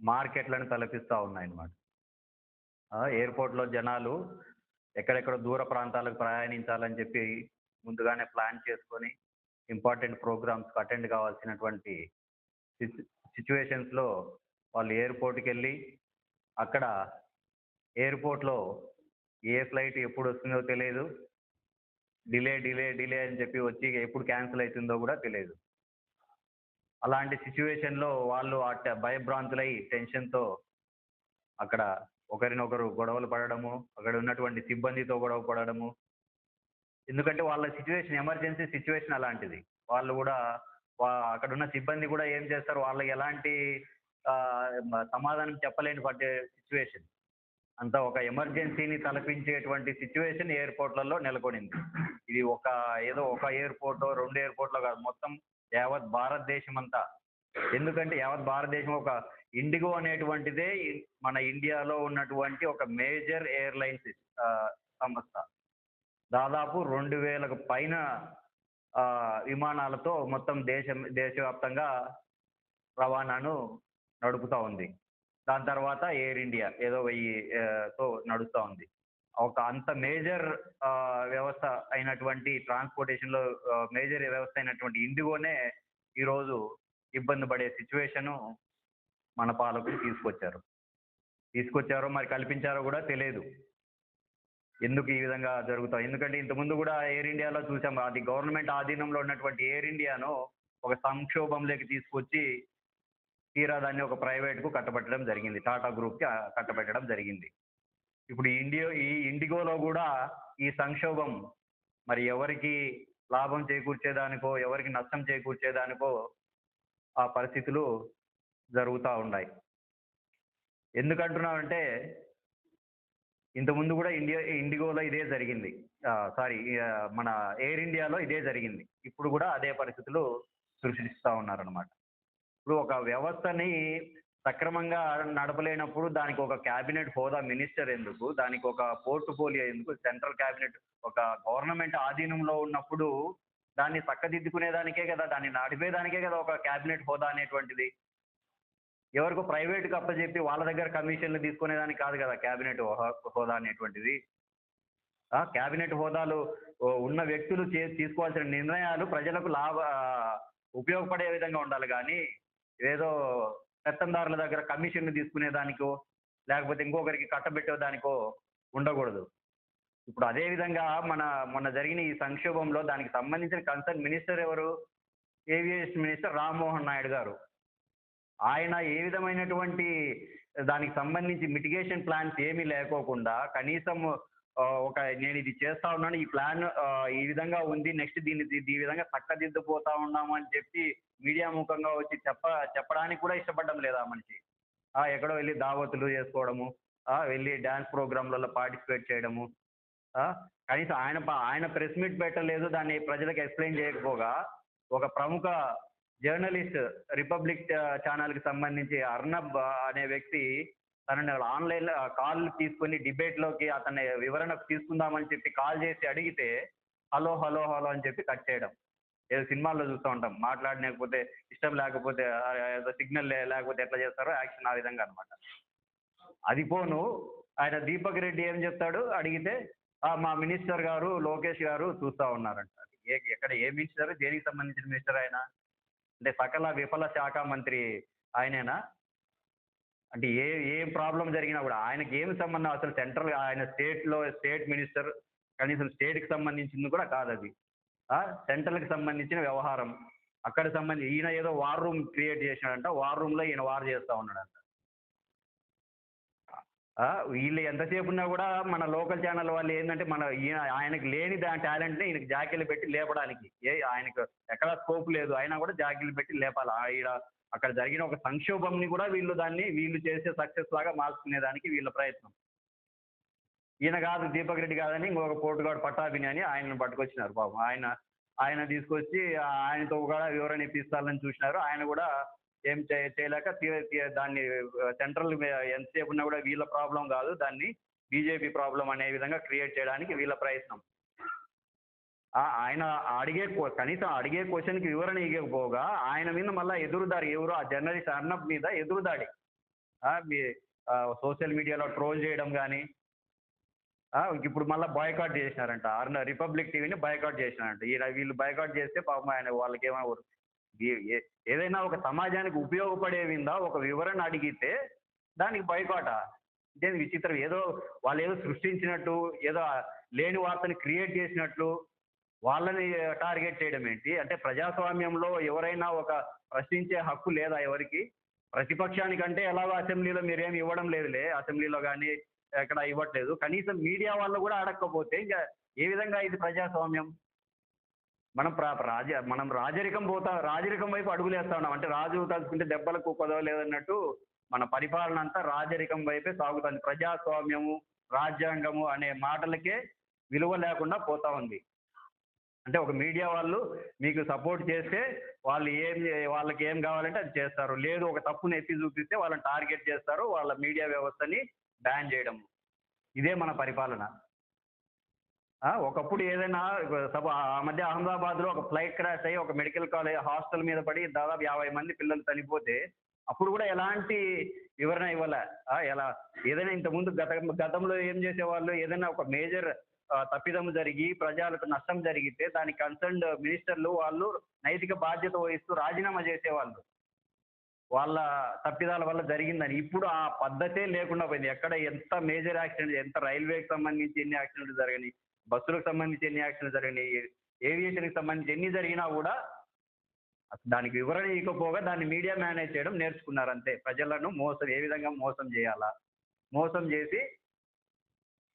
మార్కెట్లను తలపిస్తూ ఉన్నాయన్నమాట. ఎయిర్పోర్ట్లో జనాలు ఎక్కడెక్కడ దూర ప్రాంతాలకు ప్రయాణించాలని చెప్పి ముందుగానే ప్లాన్ చేసుకొని ఇంపార్టెంట్ ప్రోగ్రామ్స్కి అటెండ్ కావాల్సినటువంటి సిచ్యువేషన్స్లో వాళ్ళు ఎయిర్పోర్ట్కి వెళ్ళి అక్కడ ఎయిర్పోర్ట్లో ఏ ఫ్లైట్ ఎప్పుడు వస్తుందో తెలియదు డిలే డిలే డిలే అని చెప్పి వచ్చి ఎప్పుడు క్యాన్సిల్ అవుతుందో కూడా తెలియదు అలాంటి సిచ్యువేషన్లో వాళ్ళు ఆ భయభ్రాంతులై టెన్షన్తో అక్కడ ఒకరినొకరు గొడవలు పడడము అక్కడ ఉన్నటువంటి సిబ్బందితో గొడవ పడడము. ఎందుకంటే వాళ్ళ సిచ్యువేషన్ ఎమర్జెన్సీ సిచ్యువేషన్ అలాంటిది. వాళ్ళు కూడా వా- అక్కడ ఉన్న సిబ్బంది కూడా ఏం చేస్తారు? వాళ్ళకి ఎలాంటి సమాధానం చెప్పలేని పట్టే సిచ్యువేషన్ అంత ఒక ఎమర్జెన్సీని తలపించేటువంటి సిచ్యువేషన్ ఎయిర్పోర్ట్లలో నెలకొనింది. ఇది ఒక ఏదో ఒక ఎయిర్పోర్ట్ రెండు ఎయిర్పోర్ట్లో కాదు. మొత్తం యావత్ భారతదేశం అంతా ఎందుకంటే యావత్ భారతదేశం ఒక ఇండిగో అనేటువంటిదే మన ఇండియాలో ఉన్నటువంటి ఒక మేజర్ ఎయిర్లైన్స్ సంస్థ. దాదాపు రెండు వేలకు పైన విమానాలతో మొత్తం దేశం దేశవ్యాప్తంగా రవాణాను నడుపుతా ఉంది. దాని తర్వాత ఎయిర్ ఇండియా ఏదో వెయ్యి తో నడుస్తూ ఉంది. ఒక అంత మేజర్ వ్యవస్థ అయినటువంటి ట్రాన్స్పోర్టేషన్లో మేజర్ వ్యవస్థ అయినటువంటి ఇండిగోనే ఈరోజు ఇబ్బంది పడే సిచ్యువేషన్ మన పాలకులు తీసుకొచ్చారు. తీసుకొచ్చారో మరి కల్పించారో కూడా తెలియదు. ఎందుకు ఈ విధంగా జరుగుతాయి? ఎందుకంటే ఇంతకుముందు కూడా ఎయిర్ ఇండియాలో చూసాం అది గవర్నమెంట్ ఆధీనంలో ఉన్నటువంటి ఎయిర్ ఇండియాను ఒక సంక్షోభంలోకి తీసుకొచ్చి తీరా దాన్ని ఒక ప్రైవేట్కు కట్టబెట్టడం జరిగింది. టాటా గ్రూప్కి కట్టబెట్టడం జరిగింది. ఇప్పుడు ఇండియో ఈ ఇండిగోలో కూడా ఈ సంక్షోభం మరి ఎవరికి లాభం చేకూర్చేదానికో ఎవరికి నష్టం చేకూర్చేదానికో ఆ పరిస్థితులు జరుగుతూ ఉన్నాయి. ఎందుకంటున్నామంటే ఇంతకుముందు కూడా ఇండియా ఇండిగోలో ఇదే జరిగింది. సారీ మన ఎయిర్ ఇండియాలో ఇదే జరిగింది. ఇప్పుడు కూడా అదే పరిస్థితులు సృష్టిస్తూ ఉన్నారనమాట ఇప్పుడు ఒక వ్యవస్థని సక్రమంగా నడపలేనప్పుడు దానికి ఒక క్యాబినెట్ హోదా మినిస్టర్ ఎందుకు? దానికి ఒక పోర్ట్ఫోలియో ఎందుకు? సెంట్రల్ క్యాబినెట్ ఒక గవర్నమెంట్ ఆధీనంలో ఉన్నప్పుడు దాన్ని చక్కదిద్దుకునేదానికే కదా దాన్ని నడిపేదానికే కదా ఒక క్యాబినెట్ హోదా అనేటువంటిది. ఎవరికో ప్రైవేట్కి అప్పచెప్పి వాళ్ళ దగ్గర కమిషన్లు తీసుకునేదానికి కాదు కదా క్యాబినెట్ హోదా అనేటువంటిది. క్యాబినెట్ హోదాలు ఉన్న వ్యక్తులు చే తీసుకోవాల్సిన నిర్ణయాలు ప్రజలకు లాభ ఉపయోగపడే విధంగా ఉండాలి. కానీ ఏదో పెత్తందారుల దగ్గర కమిషన్ తీసుకునేదానికో లేకపోతే ఇంకొకరికి కట్టబెట్టేదానికో ఉండకూడదు. ఇప్పుడు అదే విధంగా మన మొన్న జరిగిన ఈ సంక్షోభంలో దానికి సంబంధించిన కన్సర్న్ మినిస్టర్ ఎవరు? ఏవియేషన్ మినిస్టర్ రామ్మోహన్ నాయుడు గారు. ఆయన ఏ విధమైనటువంటి దానికి సంబంధించి మిటిగేషన్ ప్లాన్స్ ఏమీ లేకోకుండా కనీసం ఒక నేను ఇది చేస్తా ఉన్నాను ఈ ప్లాన్ ఈ విధంగా ఉంది నెక్స్ట్ దీన్ని ఈ విధంగా చక్కదిద్దుపోతా ఉన్నాము అని చెప్పి మీడియా ముఖంగా వచ్చి చెప్ప చెప్పడానికి కూడా ఇష్టపడడం లేదా మనిషి? ఎక్కడో వెళ్ళి దావతులు చేసుకోవడము వెళ్ళి డ్యాన్స్ ప్రోగ్రాంలలో పార్టిసిపేట్ చేయడము కనీసం ఆయన ఆయన ప్రెస్ మీట్ పెట్టలేదు దాన్ని ప్రజలకు ఎక్స్ప్లెయిన్ చేయకపోగా ఒక ప్రముఖ జర్నలిస్ట్ రిపబ్లిక్ ఛానల్కి సంబంధించి అర్నబ్ అనే వ్యక్తి తనని ఆన్లైన్లో కాల్ తీసుకొని డిబేట్లోకి అతన్ని వివరణ తీసుకుందామని చెప్పి కాల్ చేసి అడిగితే హలో హలో హలో అని చెప్పి కట్ చేయడం. ఏదో సినిమాల్లో చూస్తూ ఉంటాం. మాట్లాడలేకపోతే ఇష్టం లేకపోతే ఏదో సిగ్నల్ లేకపోతే ఎట్లా చేస్తారో యాక్షన్ ఆ విధంగా అనమాట అది పోను. ఆయన దీపక్ రెడ్డి ఏం చెప్తాడు? అడిగితే మా మినిస్టర్ గారు లోకేష్ గారు చూస్తా ఉన్నారంట. ఏ ఎక్కడ ఏ మినిస్టర్? దేనికి సంబంధించిన మినిస్టర్ ఆయన? అంటే సకల విఫల శాఖ మంత్రి ఆయనేనా? అంటే ఏ ఏ ప్రాబ్లం జరిగినా కూడా ఆయనకి ఏమి సంబంధం అసలు సెంట్రల్ ఆయన స్టేట్లో స్టేట్ మినిస్టర్ కనీసం స్టేట్కి సంబంధించింది కూడా కాదు అది. సెంట్రల్కి సంబంధించిన వ్యవహారం. అక్కడ సంబంధించి ఈయన ఏదో వార్ రూమ్ క్రియేట్ చేసినాడంట వార్ రూమ్లో ఈయన వార్ చేస్తా ఉన్నాడంట. ఆ, వీళ్ళు ఎంతసేపు ఉన్నా కూడా మన లోకల్ ఛానల్ వాళ్ళు ఏంటంటే మన ఈయన ఆయనకి లేని దాని టాలెంట్ ఈయనకి జాకీలు పెట్టి లేపడానికి. ఏ ఆయనకు ఎక్కడా స్కోప్ లేదు అయినా కూడా జాకీలు పెట్టి లేపాలి. ఈడ అక్కడ జరిగిన ఒక సంక్షోభంని కూడా వీళ్ళు దాన్ని వీళ్ళు చేసే సక్సెస్ లాగా మార్చుకునేదానికి వీళ్ళ ప్రయత్నం. ఈయన కాదు దీపక్ రెడ్డి కాదని ఇంకొక పోటుగాడు పట్టాభిని అని ఆయనను పట్టుకొచ్చినారు పాపం. ఆయన ఆయన తీసుకొచ్చి ఆయనతో కూడా వివరణ ఇప్పిస్తారని చూసినారు. ఆయన కూడా ఏం చే- చేయలేక దాన్ని సెంట్రల్ ఎంతసేపు ఉన్నా కూడా వీళ్ళ ప్రాబ్లం కాదు. దాన్ని బీజేపీ ప్రాబ్లం అనే విధంగా క్రియేట్ చేయడానికి వీళ్ళ ప్రయత్నం. ఆయన అడిగే కనీసం అడిగే క్వశ్చన్కి వివరణ ఇవ్వకపోగా ఆయన మీద మళ్ళీ ఎదురుదాడి. ఎవరు? ఆ జర్నలిస్ట్ అర్నబ్ మీద ఎదురుదాడి. ఆ, మీ సోషల్ మీడియాలో ట్రోల్ చేయడం కానీ ఇప్పుడు మళ్ళీ బాయ్కాట్ చేసినారంట. అర్న రిపబ్లిక్ టీవీని బాయ్కాట్ చేసినారంట. ఈయన వీళ్ళు బాయ్కాట్ చేస్తే పాపం ఆయన వాళ్ళకి ఏమైనా ఏదైనా ఒక సమాజానికి ఉపయోగపడే విందా? ఒక వివరణ అడిగితే దానికి బాయ్కాటా? ఇదేంది విచిత్రం. ఏదో వాళ్ళు ఏదో సృష్టించినట్టు ఏదో లేని వార్తని క్రియేట్ చేసినట్లు వాళ్ళని టార్గెట్ చేయడం ఏంటి? అంటే ప్రజాస్వామ్యంలో ఎవరైనా ఒక ప్రశ్నించే హక్కు లేదా ఎవరికి? ప్రతిపక్షానికంటే ఎలాగో అసెంబ్లీలో మీరేమి ఇవ్వడం లేదులే. అసెంబ్లీలో కానీ ఎక్కడ ఇవ్వట్లేదు. కనీసం మీడియా వాళ్ళు కూడా అడగకపోతే ఇంకా ఏ విధంగా ఇది ప్రజాస్వామ్యం? మనం ప్రా రాజ మనం రాజరికం పోతా రాజరికం వైపు అడుగులేస్తా ఉన్నాం. అంటే రాజు తలుచుకుంటే దెబ్బలకు కుదవలేదన్నట్టు మన పరిపాలన అంతా రాజరికం వైపే సాగుతుంది. ప్రజాస్వామ్యము రాజ్యాంగము అనే మాటలకే విలువ లేకుండా పోతా ఉంది. అంటే ఒక మీడియా వాళ్ళు మీకు సపోర్ట్ చేస్తే వాళ్ళు ఏం వాళ్ళకి ఏం కావాలంటే అది చేస్తారు. లేదు ఒక తప్పుని ఎత్తి చూపిస్తే వాళ్ళని టార్గెట్ చేస్తారు. వాళ్ళ మీడియా వ్యవస్థని బ్యాన్ చేయడం. ఇదే మన పరిపాలన. ఒకప్పుడు ఏదైనా సభ ఆ మధ్య అహ్మదాబాద్లో ఒక ఫ్లైట్ క్రాష్ అయ్యి ఒక మెడికల్ కాలేజ్ హాస్టల్ మీద పడి దాదాపు యాభై మంది పిల్లలు చనిపోతే అప్పుడు కూడా ఎలాంటి వివరణ ఇవ్వాల. ఎలా? ఏదైనా ఇంతకుముందు గత గతంలో ఏం చేసేవాళ్ళు? ఏదైనా ఒక మేజర్ తప్పిదం జరిగి ప్రజలకు నష్టం జరిగితే దాని కన్సర్న్డ్ మినిస్టర్లు వాళ్ళు నైతిక బాధ్యత వహిస్తూ రాజీనామా చేసేవాళ్ళు. వాళ్ళ తప్పిదాల వల్ల జరిగిందని. ఇప్పుడు ఆ పద్ధతే లేకుండా పోయింది. ఎక్కడ ఎంత మేజర్ యాక్సిడెంట్ ఎంత రైల్వేకి సంబంధించి ఎన్ని యాక్సిడెంట్లు జరిగినాయి బస్సులకు సంబంధించి ఎన్ని యాక్సిడెంట్లు జరిగినాయి ఏవియేషన్కి సంబంధించి ఎన్ని జరిగినా కూడా దానికి వివరణ ఇవ్వకపోగా దాన్ని మీడియా మేనేజ్ చేయడం నేర్చుకున్నారు అంతే ప్రజలను మోసం ఏ విధంగా మోసం చేయాలా? మోసం చేసి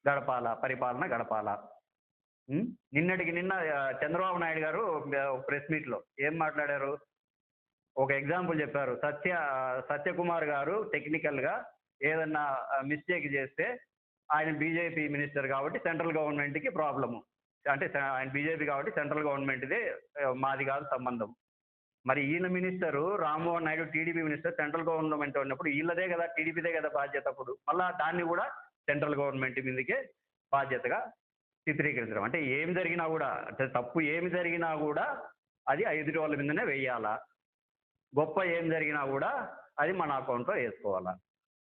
గడపాలా పరిపాలన గడపాలా? నిన్నటికి నిన్న చంద్రబాబు నాయుడు గారు ప్రెస్ మీట్లో ఏం మాట్లాడారు? ఒక ఎగ్జాంపుల్ చెప్పారు. సత్య సత్యకుమార్ గారు టెక్నికల్గా ఏదన్నా మిస్టేక్ చేస్తే ఆయన బీజేపీ మినిస్టర్ కాబట్టి సెంట్రల్ గవర్నమెంట్కి ప్రాబ్లము. అంటే ఆయన బీజేపీ కాబట్టి సెంట్రల్ గవర్నమెంట్దే మాది కాదు సంబంధం. మరి ఈయన minister Rammohan Naidu TDP minister central government ఉన్నప్పుడు వీళ్ళదే కదా టీడీపీదే కదా బాధ్యత అప్పుడు. మళ్ళీ దాన్ని కూడా సెంట్రల్ గవర్నమెంట్ మీదకే బాధ్యతగా చిత్రీకరించడం. అంటే ఏం జరిగినా కూడా అంటే తప్పు ఏమి జరిగినా కూడా అది ఐదు ఎదుటి వాళ్ళ మీదనే వేయాలా గొప్ప ఏం జరిగినా కూడా అది మన అకౌంట్లో వేసుకోవాలా?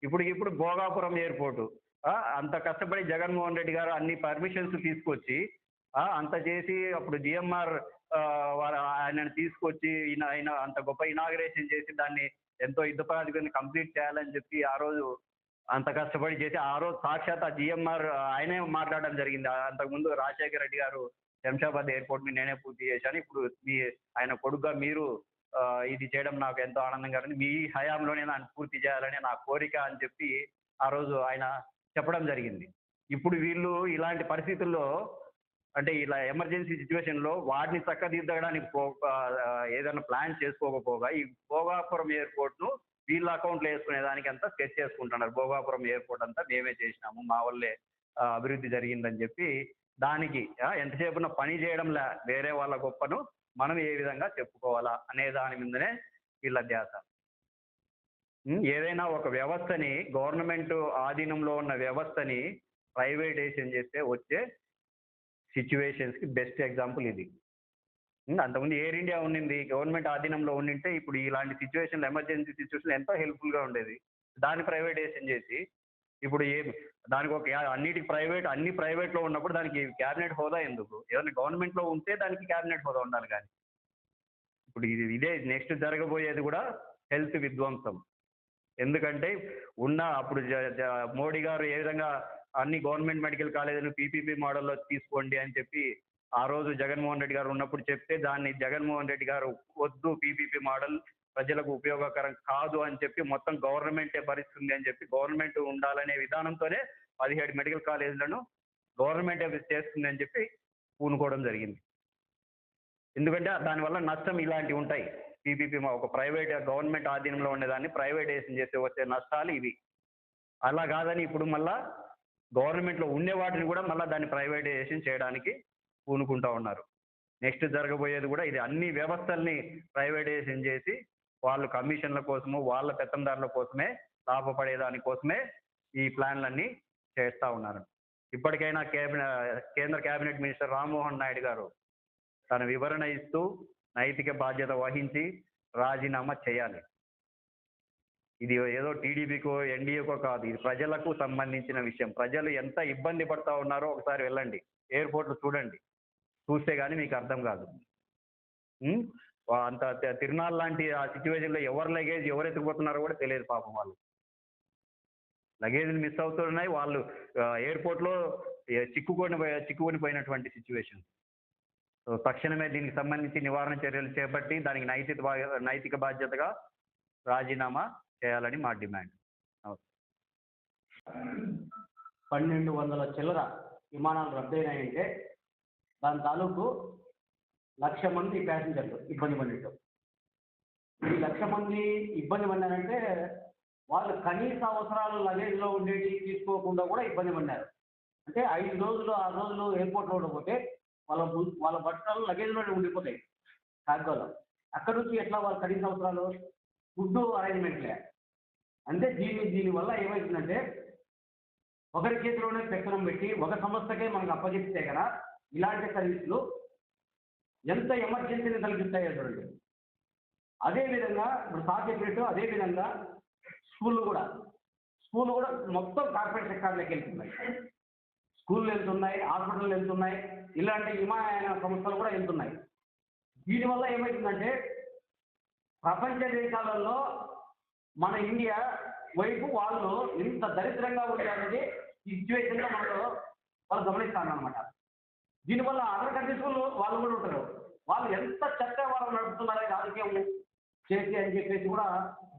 ఇప్పుడు ఇప్పుడు భోగాపురం ఎయిర్పోర్టు ఆ, అంత కష్టపడి జగన్మోహన్ రెడ్డి గారు అన్ని పర్మిషన్స్ తీసుకొచ్చి అంత చేసి అప్పుడు జిఎంఆర్ ఆయనను తీసుకొచ్చి ఆయన అంత గొప్ప ఇనాగ్రేషన్ చేసి దాన్ని ఎంతో యుద్ధ ప్రాతిపదికన కంప్లీట్ చేయాలని చెప్పి ఆ రోజు అంత కష్టపడి చేసి ఆ రోజు సాక్షాత్ ఆ జిఎంఆర్ ఆయనే మాట్లాడడం జరిగింది. అంతకుముందు రాజశేఖర రెడ్డి గారు శంషాబాద్ ఎయిర్పోర్ట్ని నేనే పూర్తి చేశాను. ఇప్పుడు మీ ఆయన కొడుకుగా మీరు ఇది చేయడం నాకు ఎంతో ఆనందంగా ఉంది. మీ హయాంలోనే దాన్ని పూర్తి చేయాలని నా కోరిక అని చెప్పి ఆ రోజు ఆయన చెప్పడం జరిగింది. ఇప్పుడు వీళ్ళు ఇలాంటి పరిస్థితుల్లో అంటే ఇలా ఎమర్జెన్సీ సిచ్యువేషన్లో వాటిని చక్కదిద్దడానికి పో ఏదైనా ప్లాన్ చేసుకోకపోగా ఈ భోగాపురం ఎయిర్పోర్ట్ను వీళ్ళ అకౌంట్లో వేసుకునే దానికి అంతా సెట్ చేసుకుంటున్నారు. భోగాపురం ఎయిర్పోర్ట్ అంతా మేమే చేసినాము. మా వల్లే అభివృద్ధి జరిగిందని చెప్పి దానికి ఎంతసేపున పని చేయడంలా వేరే వాళ్ళ గొప్పను మనం ఏ విధంగా చెప్పుకోవాలా అనే దాని మీదనే వీళ్ళ ధ్యాస. ఏదైనా ఒక వ్యవస్థని గవర్నమెంట్ ఆధీనంలో ఉన్న వ్యవస్థని ప్రైవేటైజేషన్ చేస్తే వచ్చే సిచ్యువేషన్స్కి బెస్ట్ ఎగ్జాంపుల్ ఇది. అంతకుముందు ఎయిర్ ఇండియా ఉండింది గవర్నమెంట్ ఆధీనంలో ఉండింటే ఇప్పుడు ఇలాంటి సిచ్యువేషన్ ఎమర్జెన్సీ సిచ్యువేషన్ ఎంతో హెల్ప్ఫుల్గా ఉండేది. దాన్ని ప్రైవేటైజేషన్ చేసి ఇప్పుడు ఏ దానికి ఒక అన్నిటికి ప్రైవేట్ అన్ని ప్రైవేట్లో ఉన్నప్పుడు దానికి క్యాబినెట్ హోదా ఎందుకు? ఏదైనా గవర్నమెంట్లో ఉంటే దానికి క్యాబినెట్ హోదా ఉండాలి కానీ. ఇప్పుడు ఇది ఇదే నెక్స్ట్ జరగబోయేది కూడా హెల్త్ విధ్వంసం. ఎందుకంటే ఉన్న అప్పుడు జ- మోడీ గారు ఏ విధంగా అన్ని గవర్నమెంట్ మెడికల్ కాలేజీలు పీపీపీ మోడల్లో తీసుకోండి అని చెప్పి ఆ రోజు జగన్మోహన్ రెడ్డి గారు ఉన్నప్పుడు చెప్తే దాన్ని జగన్మోహన్ రెడ్డి గారు వద్దు పీపీపీ మోడల్ ప్రజలకు ఉపయోగకరం కాదు అని చెప్పి మొత్తం గవర్నమెంటే భరిస్తుంది అని చెప్పి గవర్నమెంట్ ఉండాలనే విధానంతోనే పదిహేడు మెడికల్ కాలేజీలను గవర్నమెంటే చేస్తుంది అని చెప్పి పూనుకోవడం జరిగింది. ఎందుకంటే దానివల్ల నష్టం ఇలాంటివి ఉంటాయి. పీపీపీ ఒక ప్రైవేట్ గవర్నమెంట్ ఆధీనంలో ఉండేదాన్ని ప్రైవేటైజేషన్ చేస్తే వచ్చే నష్టాలు ఇవి. అలా కాదని ఇప్పుడు మళ్ళా గవర్నమెంట్లో ఉండే వాటిని కూడా మళ్ళీ దాన్ని ప్రైవేటైజేషన్ చేయడానికి పూనుకుంటా ఉన్నారు. నెక్స్ట్ జరగబోయేది కూడా ఇది. అన్ని వ్యవస్థల్ని ప్రైవేటైజేషన్ చేసి వాళ్ళు కమిషన్ల కోసము వాళ్ళ పెత్తందారుల కోసమే లాభపడేదాని కోసమే ఈ ప్లాన్లన్నీ చేస్తూ ఉన్నారు. ఇప్పటికైనా కేబినె కేంద్ర కేబినెట్ మినిస్టర్ రామ్మోహన్ నాయుడు గారు తన వివరణ ఇస్తూ నైతిక బాధ్యత వహించి రాజీనామా చేయాలి. ఇది ఏదో టీడీపీకో ఎన్డీఏకో కాదు. ఇది ప్రజలకు సంబంధించిన విషయం. ప్రజలు ఎంత ఇబ్బంది పడతా ఉన్నారో ఒకసారి వెళ్ళండి. ఎయిర్పోర్ట్లు చూడండి. చూస్తే కానీ మీకు అర్థం కాదు. అంత తిరునాళ్ళ లాంటి ఆ సిచ్యువేషన్లో ఎవరు లగేజ్ ఎవరు ఎత్తుకుపోతున్నారో కూడా తెలియదు పాపం వాళ్ళు. లగేజ్లు మిస్ అవుతున్నాయి. వాళ్ళు ఎయిర్పోర్ట్లో చిక్కుకొని చిక్కుకొని పోయినటువంటి సిచ్యువేషన్ సో తక్షణమే దీనికి సంబంధించి నివారణ చర్యలు చేపట్టి దానికి నైతిక బా- నైతిక బాధ్యతగా రాజీనామా చేయాలని మా డిమాండ్. పన్నెండు వందల చిల్లర విమానాలు రద్దయినాయంటే దాని తాలూకు లక్ష మంది ప్యాసింజర్లు ఇబ్బంది పడినట్టు. ఈ లక్ష మంది ఇబ్బంది పడినారంటే వాళ్ళు కనీస అవసరాలు లగేజ్లో ఉండేవి తీసుకోకుండా కూడా ఇబ్బంది పడినారు. అంటే ఐదు రోజులు ఆరు రోజులు ఎయిర్పోర్ట్లో ఉండకపోతే వాళ్ళ వాళ్ళ బట్టలు లగేజ్లోనే ఉండిపోతాయి కార్గోలో. అక్కడ నుంచి ఎట్లా వాళ్ళ కనీస అవసరాలు? ఫుడ్ అరేంజ్మెంట్లే. అంటే దీని దీనివల్ల ఏమవుతుందంటే ఒకరి చేతిలోనే పెత్తనం పెట్టి ఒక సంస్థకే మనకు అప్పగిస్తే కదా ఇలాంటి సర్వీసులు ఎంత ఎమర్జెన్సీని కలిగిస్తాయో చూడండి. అదేవిధంగా ఇప్పుడు సార్ చెప్పినట్టు అదేవిధంగా స్కూళ్ళు కూడా. స్కూల్ కూడా మొత్తం కార్పొరేట్ సెక్టార్లోకి వెళ్తున్నాయి. స్కూళ్ళు వెళ్తున్నాయి హాస్పిటల్ వెళ్తున్నాయి ఇలాంటి హిమాయన సంస్థలు కూడా వెళ్తున్నాయి. దీనివల్ల ఏమవుతుందంటే ప్రపంచ దేశాలలో మన ఇండియా వైపు వాళ్ళు ఇంత దరిద్రంగా ఉంది అనేది ఈ సిచ్యువేషన్లో మనకు వాళ్ళు గమనిస్తాను అనమాట దీనివల్ల అదర్ కండిషన్లో వాళ్ళు కూడా ఉంటారు. వాళ్ళు ఎంత చెత్త వాళ్ళు నడుపుతున్నారని రాజకీయం చేసి అని చెప్పేసి కూడా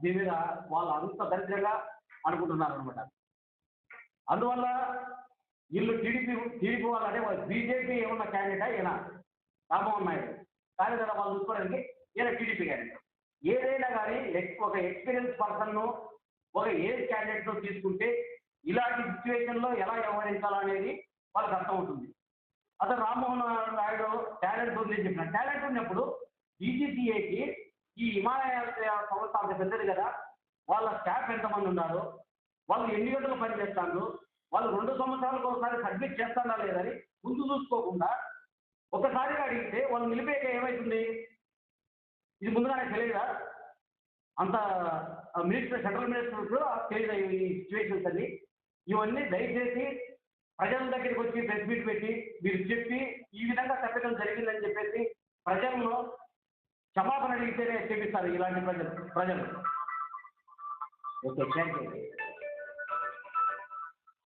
దీని మీద వాళ్ళు అంత దరిద్రంగా అనుకుంటున్నారు అనమాట అందువల్ల వీళ్ళు టీడీపీ టీడీపీ వాళ్ళు అంటే బీజేపీ ఏమన్నా క్యాండిడేటా ఈయన? రామ్మోహన్ నాయుడు. కానీ కదా వాళ్ళు చూసుకోవడానికి ఈయన టీడీపీ క్యాండిడేట్ ఏదైనా కానీ ఒక ఎక్స్పీరియన్స్ పర్సన్ను ఒక ఏజ్ క్యాండిడేట్ను తీసుకుంటే ఇలాంటి సిచ్యువేషన్లో ఎలా వ్యవహరించాలనేది వాళ్ళకి అర్థం అవుతుంది అసలు రామ్మోహన్ నాయుడు టాలెంట్ ఉంది అని చెప్పిన. టాలెంట్ ఉన్నప్పుడు డీజీసీఏకి ఈ హిమాలయ సంస్థ అంత పెద్దది కదా. వాళ్ళ స్టాఫ్ ఎంతమంది ఉన్నారు? వాళ్ళు ఎన్ని గంటలు పని చేస్తారు వాళ్ళు రెండు సంవత్సరాలకు ఒకసారి సబ్మిట్ చేస్తారా లేదని ముందు చూసుకోకుండా ఒకసారిగా అడిగితే వాళ్ళు నిలిపేయక ఏమవుతుంది ఇది ముందుగానే తెలియదా? అంత మినిస్టర్ సెంట్రల్ మినిస్టర్ కూడా తెలియదు ఈ సిచ్యువేషన్స్ అన్ని. ఇవన్నీ దయచేసి ప్రజల దగ్గరికి వచ్చి ప్రెస్ మీట్ పెట్టి మీరు చెప్పి ఈ విధంగా తప్పడం జరిగిందని చెప్పేసి ప్రజల్లో క్షమాపణ అడిగితేనే చెప్పిస్తారు ఇలాంటి ప్రజలు ప్రజలు. Okay thank you